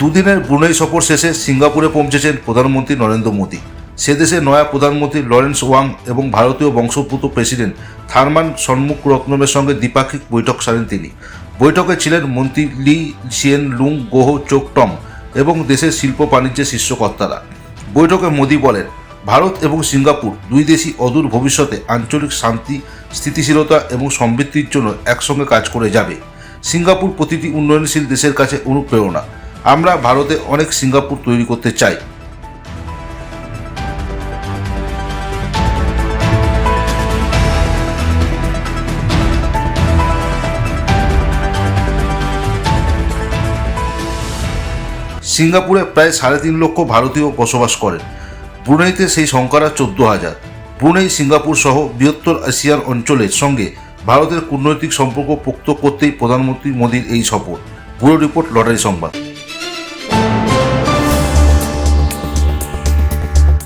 দুদিনের ব্রুনেই সফর শেষে সিঙ্গাপুরে পৌঁছেছেন প্রধানমন্ত্রী নরেন্দ্র মোদী। সে দেশে নয়া প্রধানমন্ত্রী লরেন্স ওয়াং এবং ভারতীয় বংশোদ্ভূত প্রেসিডেন্ট থারমান সন্মুখ রত্নমের সঙ্গে দ্বিপাক্ষিক বৈঠক সারেন তিনি। বৈঠকে ছিলেন মন্ত্রী লি সিয়েন লুং গোহ চোকটম এবং দেশের শিল্প বাণিজ্যের শীর্ষকর্তারা। বৈঠকে মোদী বলেন, ভারত এবং সিঙ্গাপুর দুই দেশই অদূর ভবিষ্যতে আঞ্চলিক শান্তি, স্থিতিশীলতা এবং সমৃদ্ধির জন্য একসঙ্গে কাজ করে যাবে। সিঙ্গাপুর প্রতিটি উন্নয়নশীল দেশের কাছে অনুপ্রেরণা। আমরা ভারতে অনেক সিঙ্গাপুর তৈরি করতে চাই। সিঙ্গাপুরে প্রায় সাড়ে তিন লক্ষ ভারতীয় বসবাস করেন। ব্রুনেইতে সেই সংখ্যারা চোদ্দ হাজার। ব্রুনেই সিঙ্গাপুর সহ বৃহত্তর এশিয়ার অঞ্চলের সঙ্গে ভারতের কূটনৈতিক সম্পর্ক পোক্ত করতেই প্রধানমন্ত্রী মোদীর এই সফর ব্যুরো রিপোর্ট লটারি সংবাদ।